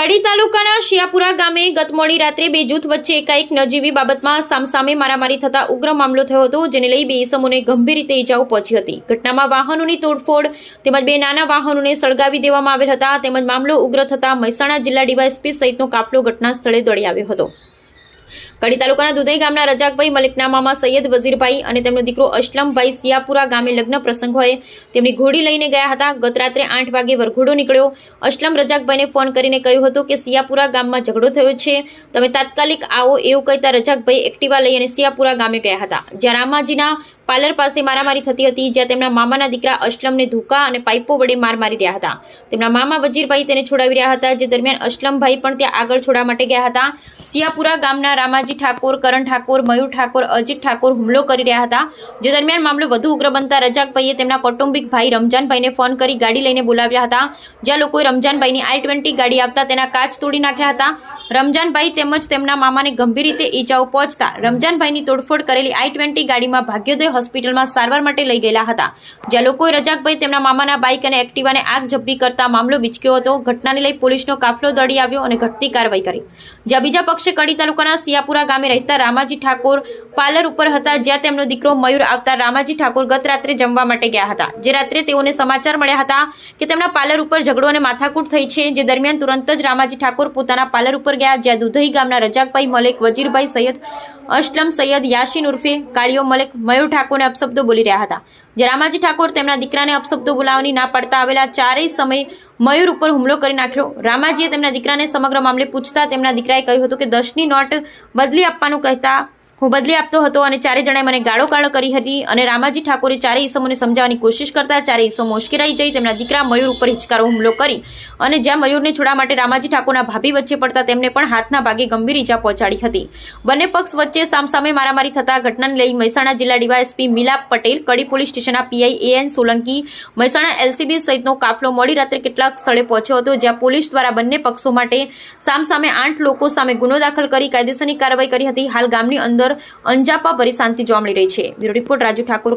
કડી તાલુકાના શિયાપુરા ગામે ગત મોડી રાત્રે બે જૂથ વચ્ચે એકાએક નજીવી બાબતમાં સામસામે મારામારી થતા ઉગ્ર મામલો થયો હતો, જેને લઈ બે ઇસમોને ગંભીર રીતે ઈજાઓ પહોંચી હતી. ઘટનામાં વાહનોની તોડફોડ તેમજ બે નાના વાહનોને સળગાવી દેવામાં આવેલ હતા, તેમજ મામલો ઉગ્ર થતા મહેસાણા જિલ્લા ડીવાયએસપી સહિતનો કાફલો ઘટના સ્થળે દોડી આવ્યો હતો. કડી તાલુકાના દુધઈ ગામના રજાકભાઈ મલિકના મામા સૈયદ વઝીરભાઈ અને તેમનો દીકરો અસલમભાઈ સિયાપુરા ગામે લગ્ન પ્રસંગ હોય તેમની ઘોડી લઈને ગયા હતા. ગત રાત્રે આઠ વાગે વરઘોડો નીકળ્યો. અસલમ રજાકભાઈને ફોન કરીને કહ્યું હતું કે સિયાપુરા ગામમાં ઝઘડો થયો છે. તમે તાત્કાલિક આવો એવું કહેતા રજાકભાઈ એક્ટિવા લઈ અને સિયાપુરા ગામે ગયા હતા. જ્યાં રામાજીના પાર્લર પાસે મારામારી થતી હતી, જ્યાં તેમના મામાના દીકરા અસલમને ધોકા અને પાઇપો વડે માર મારી રહ્યા હતા. તેમના મામા વજીરભાઈ તેને છોડાવી રહ્યા હતા, જે દરમિયાન અસલમભાઈ પણ ત્યાં આગળ છોડવા માટે ગયા હતા. સિયાપુરા ગામના રામાજી ઠાકોર, કરણ ઠાકોર, મયુર ઠાકોર, અજીત ઠાકોર હુમલો કરી રહ્યા હતા. જે દરમિયાન મામલો વધુ ઉગ્ર બનતા રજાકભાઈએ તેમના કૌટુંબિક ભાઈ રમજાનભાઈને ફોન કરી ગાડી લઈને બોલાવ્યા હતા. જ્યાં લોકોએ રમજાનભાઈની આઈ ટ્વેન્ટી ગાડી આપતા તેના કાચ તોડી નાખ્યા હતા. રમજાનભાઈ તેમજ તેમના મામાને ગંભીર રીતે ઈજાઓ પહોંચતા રમજાનભાઈની તોડફોડ કરેલી આઈ ટ્વેન્ટી ગાડીમાં ભાગ્યોદય હોસ્પિટલમાં સારવાર માટે લઈ ગયેલા હતા. જ્યાં લોકોએ રજાકભાઈ તેમના મામાના બાઇક અને એક્ટિવાને આગ ઝપ્પી કરતા મામલો વિચક્યો હતો. ઘટનાને લઈ પોલીસનો કાફલો દોડી આવ્યો અને ઘટતી કાર્યવાહી કરી. જ્યાં બીજા પક્ષે કડી તાલુકાના સિયાપુરા ગામે રહેતા રામાજી ઠાકોર પાર્લર ઉપર હતા, જ્યાં તેમનો દીકરો મયુર આવતા રામાજી ઠાકોર ગત રાત્રે જમવા માટે ગયા હતા. જે રાત્રે તેઓને સમાચાર મળ્યા હતા કે તેમના પાર્લર ઉપર ઝઘડો અને માથાકૂટ થઈ છે, જે દરમિયાન તુરંત જ રામાજી ઠાકોર પોતાના પાર્લર ઉપર ગયા જ્યાં દુધઈ ગામના રજાકભાઈ મલેક, વજીરભાઈ સૈયદ અસલમ સૈયદ, યાસીન ઉર્ફે કાળિયો મલેક, મયુર ઠાકોરને અપશબ્દો બોલી રહ્યા હતા. જે રામાજી ઠાકોર તેમના દીકરાને અપશબ્દો બોલાવવાની ના પડતા આવેલા ચારેય સમયે મયુર ઉપર હુમલો કરી નાખ્યો. રામાજીએ તેમના દીકરાને સમગ્ર મામલે પૂછતા તેમના દીકરાએ કહ્યું હતું કે દસની નોટ બદલી આપવાનું કહેતા હું બદલી આપતો હતો અને ચારે જણાએ મને ગાળો ગાળો કરી હતી અને રામાજી ઠાકોરે ચારે ઈસમોને સમજાવવાની કોશિશ કરતા ચારે ઈસમો મુશ્કેલાઈ જઈ તેમના દીકરા મયુર ઉપર હિચકારો હુમલો કરી અને જ્યાં મયુરને છોડા માટે રામાજી ઠાકોરના ભાભી વચ્ચે પડતા તેમને પણ હાથના ભાગે ગંભીર ઈજા પહોંચાડી હતી. બંને પક્ષ વચ્ચે સામસામે મારામારી થતા ઘટનાને લઈ મહેસાણા જિલ્લા ડીવાયએસપી મિલાપ પટેલ, કડી પોલીસ સ્ટેશનના PI AN Solanki, Mehsana LCB સહિતનો કાફલો મોડી રાત્રે કેટલાક સ્થળે પહોંચ્યો હતો જ્યાં પોલીસ દ્વારા બંને પક્ષો માટે સામસામે આઠ લોકો સામે ગુનો દાખલ કરી કાયદેસરની કાર્યવાહી કરી હતી. હાલ ગામની અંદર અંજાપા ભરી શાંતિ જોવા મળી રહી છે. Bureau report Raju Thakor